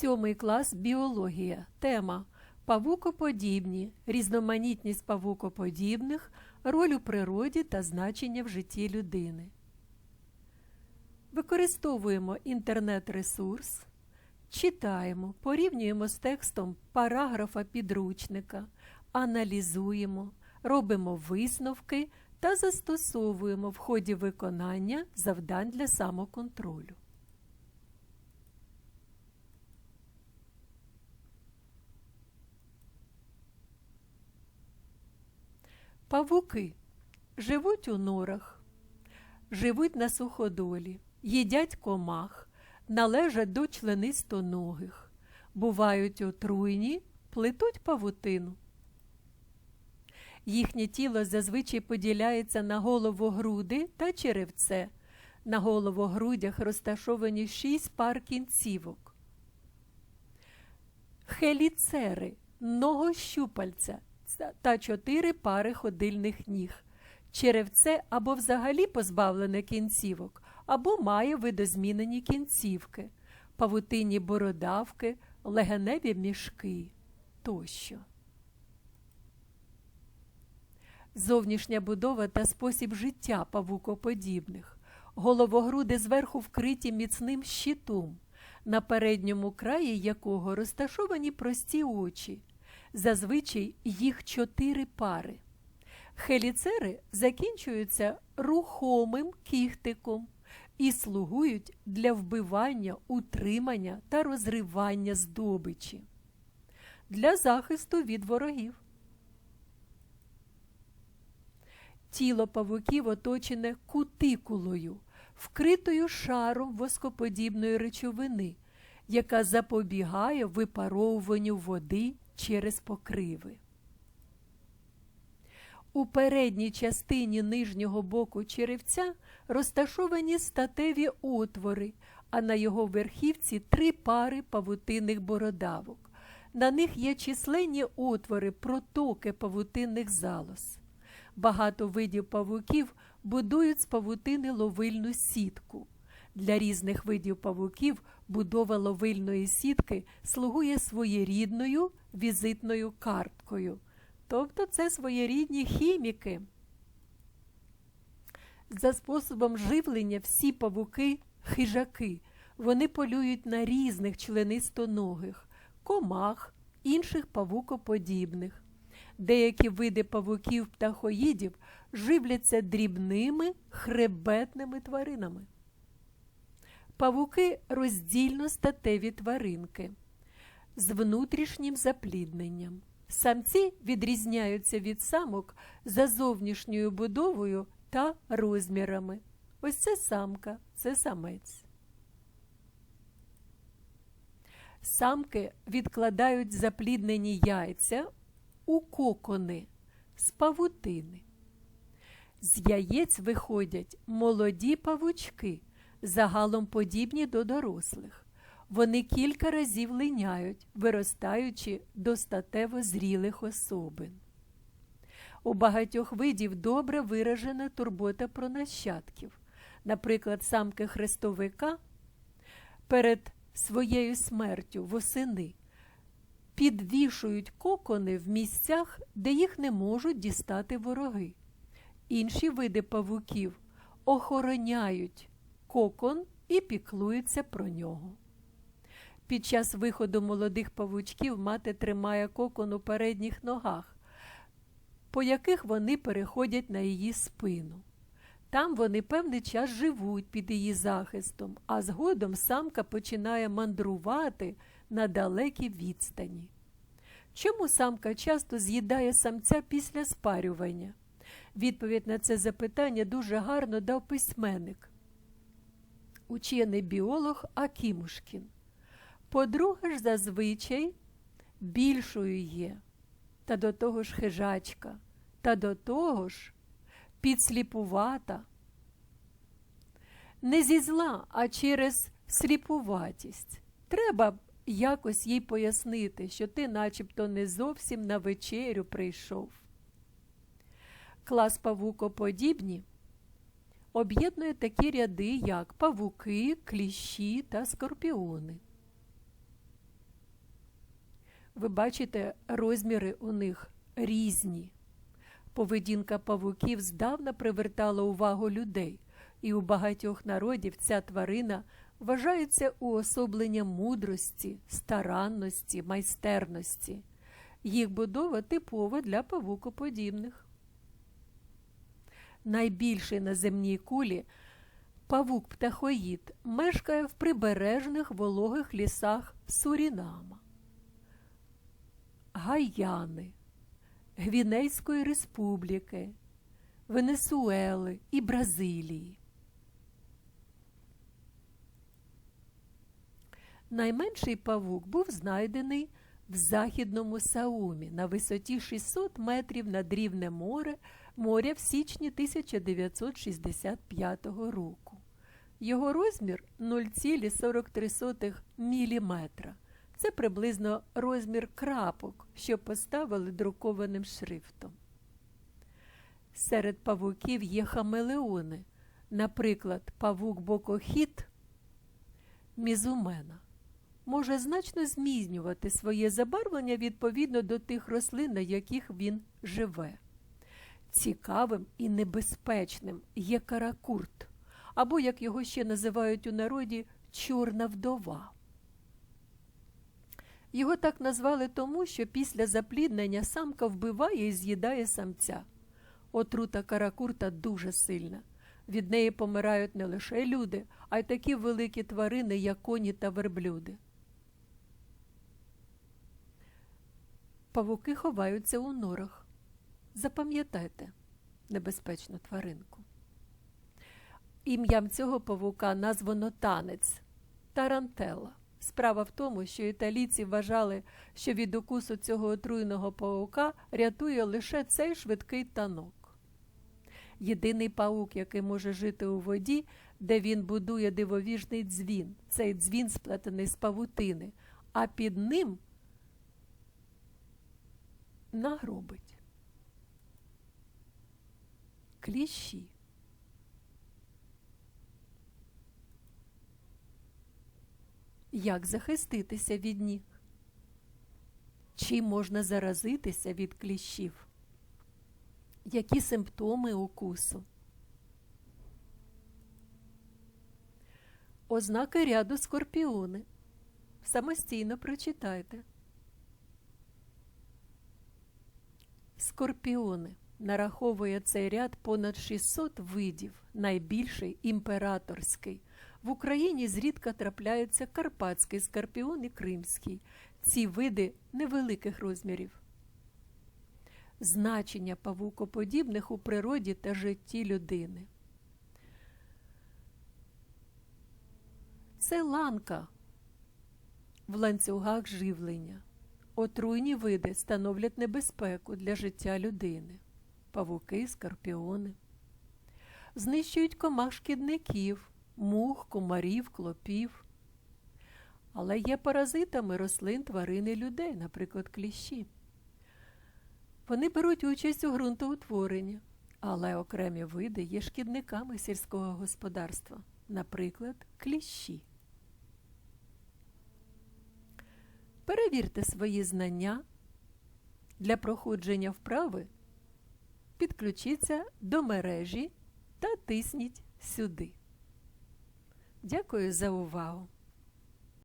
Сьомий клас біологія. Тема Павукоподібні, різноманітність павукоподібних, роль у природі та значення в житті людини. Використовуємо інтернет-ресурс, читаємо, порівнюємо з текстом параграфа підручника, аналізуємо, робимо висновки та застосовуємо в ході виконання завдань для самоконтролю. Павуки живуть у норах, живуть на суходолі, їдять комах, належать до членистоногих, бувають отруйні, плетуть павутину. Їхнє тіло зазвичай поділяється на головогруди та черевце. На головогрудях розташовані шість пар кінцівок. Хеліцери ногощупальця та чотири пари ходильних ніг. Черевце або взагалі позбавлене кінцівок, або має видозмінені кінцівки, павутинні бородавки, легеневі мішки тощо. Зовнішня будова та спосіб життя павукоподібних. Головогруди зверху вкриті міцним щитом, на передньому краї якого розташовані прості очі. Зазвичай їх чотири пари. Хеліцери закінчуються рухомим кіхтиком і слугують для вбивання, утримання та розривання здобичі, для захисту від ворогів. Тіло павуків оточене кутикулою, вкритою шаром воскоподібної речовини, яка запобігає випаровуванню води через покриви. У передній частині нижнього боку черевця розташовані статеві отвори, а на його верхівці три пари павутинних бородавок. На них є численні отвори, протоки павутинних залоз. Багато видів павуків будують з павутини ловильну сітку. Для різних видів павуків будова ловильної сітки слугує своєрідною візитною карткою. Тобто це своєрідні хіміки. За способом живлення всі павуки хижаки. Вони полюють на різних членистоногих, комах, інших павукоподібних. Деякі види павуків птахоїдів живляться дрібними хребетними тваринами. Павуки роздільно статеві тваринки з внутрішнім заплідненням. Самці відрізняються від самок за зовнішньою будовою та розмірами. Ось це самка, це самець. Самки відкладають запліднені яйця у кокони з павутини. З яєць виходять молоді павучки, загалом подібні до дорослих. Вони кілька разів линяють, виростаючи до статево зрілих особин. У багатьох видів добре виражена турбота про нащадків. Наприклад, самки хрестовика перед своєю смертю восени підвішують кокони в місцях, де їх не можуть дістати вороги. Інші види павуків охороняють кокон і піклуються про нього. Під час виходу молодих павучків мати тримає кокон у передніх ногах, по яких вони переходять на її спину. Там вони певний час живуть під її захистом, а згодом самка починає мандрувати на далекій відстані. Чому самка часто з'їдає самця після спарювання? Відповідь на це запитання дуже гарно дав письменник, учений біолог Акімушкін. По-друге ж, зазвичай більшою є, та до того ж хижачка, та до того ж підсліпувата. Не зі зла, а через сліпуватість. Треба якось їй пояснити, що ти начебто не зовсім на вечерю прийшов. Клас павукоподібні об'єднує такі ряди, як павуки, кліщі та скорпіони. Ви бачите, розміри у них різні. Поведінка павуків здавна привертала увагу людей, і у багатьох народів ця тварина вважається уособленням мудрості, старанності, майстерності. Їх будова типова для павукоподібних. Найбільший на земній кулі павук птахоїд мешкає в прибережних вологих лісах Сурінама, Гаяни, Гвінейської республіки, Венесуели і Бразилії. Найменший павук був знайдений в західному Саумі на висоті 600 метрів над рівнем море, моря в січні 1965 року. Його розмір 0,43 мм. Це приблизно розмір крапок, що поставили друкованим шрифтом. Серед павуків є хамелеони, наприклад, павук бокохіт мізумена може значно змінювати своє забарвлення відповідно до тих рослин, на яких він живе. Цікавим і небезпечним є каракурт, або, як його ще називають у народі, чорна вдова. Його так назвали тому, що після запліднення самка вбиває і з'їдає самця. Отрута каракурта дуже сильна. Від неї помирають не лише люди, а й такі великі тварини, як коні та верблюди. Павуки ховаються у норах. Запам'ятайте небезпечну тваринку. Ім'ям цього павука названо танець тарантелла. Справа в тому, що італійці вважали, що від укусу цього отруйного паука рятує лише цей швидкий танок. Єдиний паук, який може жити у воді, де він будує дивовіжний дзвін. Цей дзвін сплетений з павутини, а під ним нагробить. Кліщі. Як захиститися від них? Чим можна заразитися від кліщів? Які симптоми укусу? Ознаки ряду скорпіони. Самостійно прочитайте. Скорпіони. Нараховує цей ряд понад 600 видів, найбільший імператорський. В Україні зрідка трапляються карпатський скорпіон і кримський. Ці види невеликих розмірів. Значення павукоподібних у природі та житті людини. Це ланка в ланцюгах живлення. Отруйні види становлять небезпеку для життя людини. Павуки, скорпіони. Знищують комах шкідників, мух, комарів, клопів. Але є паразитами рослин, тварин і людей, наприклад, кліщі. Вони беруть участь у ґрунтоутворенні, але окремі види є шкідниками сільського господарства, наприклад, кліщі. Перевірте свої знання. Для проходження вправи підключіться до мережі та тисніть сюди. Дякую за увагу!